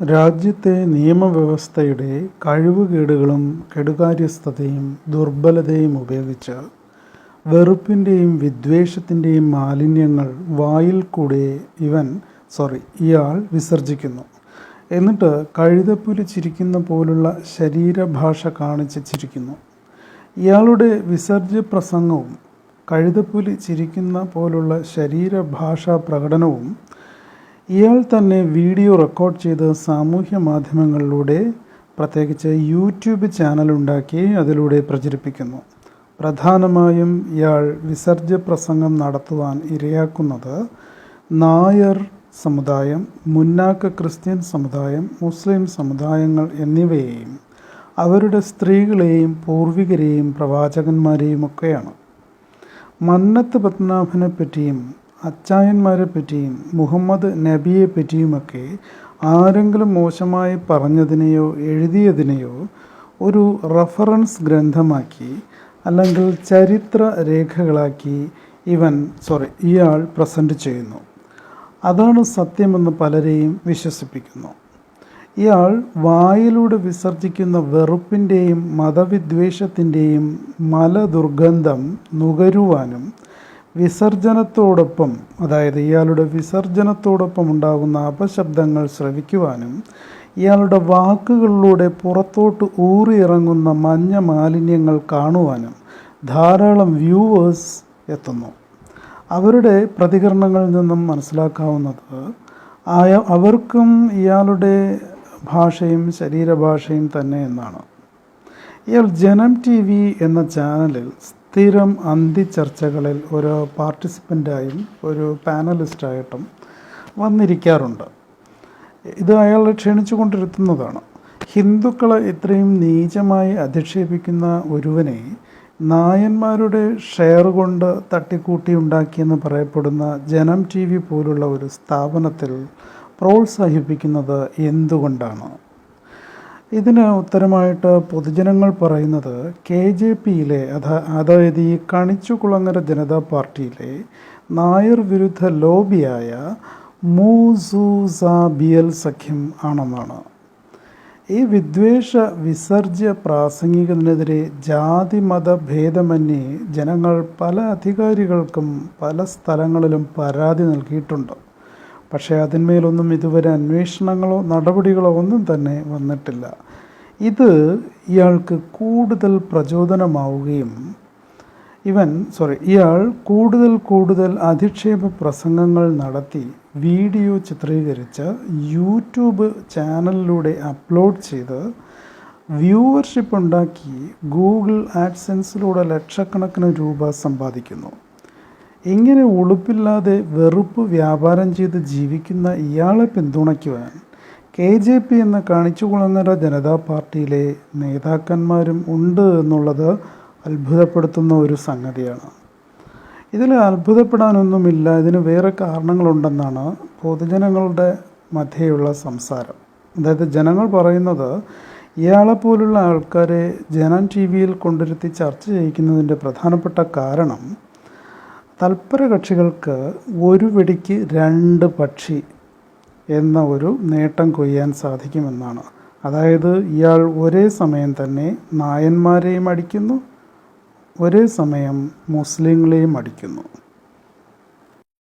രാജ്യത്തെ നിയമവ്യവസ്ഥയുടെ കഴിവുകേടുകളും കെടുകാര്യസ്ഥതയും ദുർബലതയും ഉപയോഗിച്ച് വെറുപ്പിന്റെയും വിദ്വേഷത്തിന്റെയും മാലിന്യങ്ങൾ വായിൽ കൂടെ ഇവൻ സോറി ഇയാൾ വിസർജിക്കുന്നു. എന്നിട്ട് കഴുതപ്പുലി ചിരിക്കുന്ന പോലുള്ള ശരീരഭാഷ കാണിച്ച് ചിരിക്കുന്നു. ഇയാളുടെ വിസർജ്യ പ്രസംഗവും കഴുതപ്പുലി ചിരിക്കുന്ന പോലുള്ള ശരീരഭാഷാ പ്രകടനവും ഇയാൾ തന്നെ വീഡിയോ റെക്കോർഡ് ചെയ്ത് സാമൂഹ്യ മാധ്യമങ്ങളിലൂടെ പ്രത്യേകിച്ച് യൂട്യൂബ് ചാനൽ ഉണ്ടാക്കി അതിലൂടെ പ്രചരിപ്പിക്കുന്നു. പ്രധാനമായും ഇയാൾ വിസർജ്യ പ്രസംഗം നടത്തുവാൻ ഇരയാക്കുന്നത് നായർ സമുദായം മുന്നാക്ക ക്രിസ്ത്യൻ സമുദായം മുസ്ലിം സമുദായങ്ങൾ എന്നിവയെയും അവരുടെ സ്ത്രീകളെയും പൂർവികരെയും പ്രവാചകന്മാരെയും ഒക്കെയാണ്. മന്നത്ത് പത്മനാഭനെ പറ്റിയും അച്ചായന്മാരെ പറ്റിയും മുഹമ്മദ് നബിയെ പറ്റിയുമൊക്കെ ആരെങ്കിലും മോശമായി പറഞ്ഞതിനെയോ എഴുതിയതിനെയോ ഒരു റഫറൻസ് ഗ്രന്ഥമാക്കി അല്ലെങ്കിൽ ചരിത്ര രേഖകളാക്കി ഇവൻ സോറി ഇയാൾ പ്രസന്റ് ചെയ്യുന്നു. അതാണ് സത്യമെന്ന് പലരെയും വിശ്വസിപ്പിക്കുന്നു. ഇയാൾ വായിലൂടെ വിസർജിക്കുന്ന വെറുപ്പിന്റെയും മതവിദ്വേഷത്തിന്റെയും മലദുർഗന്ധം നുകരുവാനും വിസർജനത്തോടൊപ്പം അതായത് ഇയാളുടെ വിസർജനത്തോടൊപ്പം ഉണ്ടാകുന്ന അപശബ്ദങ്ങൾ ശ്രവിക്കുവാനും ഇയാളുടെ വാക്കുകളിലൂടെ പുറത്തോട്ട് ഊറിയിറങ്ങുന്ന മഞ്ഞ മാലിന്യങ്ങൾ കാണുവാനും ധാരാളം വ്യൂവേഴ്സ് എത്തുന്നു. അവരുടെ പ്രതികരണങ്ങളിൽ നിന്നും മനസ്സിലാക്കാവുന്നത് അവർക്കും ഇയാളുടെ ഭാഷയും ശരീരഭാഷയും തന്നെ എന്നാണ്. ഇയാൾ ജനം ടി വി എന്ന ചാനലിൽ സ്ഥിരം അന്തിച്ചർച്ചകളിൽ ഒരു പാർട്ടിസിപ്പന്റായും ഒരു പാനലിസ്റ്റായിട്ടും വന്നിരിക്കാറുണ്ട്. ഇത് അയാളെ ക്ഷണിച്ചു കൊണ്ടിരുത്തുന്നതാണ് ഹിന്ദുക്കളെ ഇത്രയും നീചമായി അധിക്ഷേപിക്കുന്ന ഒരുവനെ നായന്മാരുടെ ഷെയർ കൊണ്ട് തട്ടിക്കൂട്ടി ഉണ്ടാക്കിയെന്ന് പറയപ്പെടുന്ന ജനം ടി വി പോലുള്ള ഒരു സ്ഥാപനത്തിൽ പ്രോത്സാഹിപ്പിക്കുന്നത് എന്തുകൊണ്ടാണ്? ഇതിന് ഉത്തരമായിട്ട് പൊതുജനങ്ങൾ പറയുന്നത് കെ ജെ പിയിലെ അതാ അതായത് ഈ കണിച്ചുകുളങ്ങര ജനതാ പാർട്ടിയിലെ നായർ വിരുദ്ധ ലോബിയായ മൂസൂസ ബിയൽ സഖ്യം ആണെന്നാണ്. ഈ വിദ്വേഷ വിസർജ്യ പ്രാസംഗികതിനെതിരെ ജാതി മത ഭേദമന്യേ ജനങ്ങൾ പല അധികാരികൾക്കും പല സ്ഥലങ്ങളിലും പരാതി നൽകിയിട്ടുണ്ട്. പക്ഷേ അതിന്മേലൊന്നും ഇതുവരെ അന്വേഷണങ്ങളോ നടപടികളോ ഒന്നും തന്നെ വന്നിട്ടില്ല. ഇത് ഇയാൾക്ക് കൂടുതൽ പ്രചോദനമാവുകയും ഇവൻ സോറി ഇയാൾ കൂടുതൽ കൂടുതൽ അധിക്ഷേപ പ്രസംഗങ്ങൾ നടത്തി വീഡിയോ ചിത്രീകരിച്ച് യൂട്യൂബ് ചാനലിലൂടെ അപ്ലോഡ് ചെയ്ത് വ്യൂവർഷിപ്പ് ഉണ്ടാക്കി ഗൂഗിൾ ആഡ്സെൻസിലൂടെ ലക്ഷക്കണക്കിന് രൂപ സമ്പാദിക്കുന്നു. ഇങ്ങനെ ഉളുപ്പില്ലാതെ വെറുപ്പ് വ്യാപാരം ചെയ്ത് ജീവിക്കുന്ന ഇയാളെ പിന്തുണയ്ക്കുവാൻ കെ ജെ പി എന്ന കാണിച്ചുകുളങ്ങര ജനതാ പാർട്ടിയിലെ നേതാക്കന്മാരും ഉണ്ട് എന്നുള്ളത് അത്ഭുതപ്പെടുത്തുന്ന ഒരു സംഗതിയാണ്. ഇതിൽ അത്ഭുതപ്പെടാനൊന്നുമില്ല. ഇതിന് വേറെ കാരണങ്ങളുണ്ടെന്നാണ് പൊതുജനങ്ങളുടെ മധ്യയുള്ള സംസാരം. അതായത് ജനങ്ങൾ പറയുന്നത് ഇയാളെപ്പോലുള്ള ആൾക്കാരെ ജനം ടി വിയിൽ കൊണ്ടിരുത്തി ചർച്ച ചെയ്യിക്കുന്നതിന്റെ പ്രധാനപ്പെട്ട കാരണം തൽപര കക്ഷികൾക്ക് ഒരു വെടിക്ക് രണ്ട് പക്ഷി എന്ന ഒരു നേട്ടം കൊയ്യാൻ സാധിക്കുമെന്നാണ്. അതായത് ഇയാൾ ഒരേ സമയം തന്നെ നായന്മാരെയും അടിക്കുന്നു ഒരേ സമയം മുസ്ലിങ്ങളെയും അടിക്കുന്നു.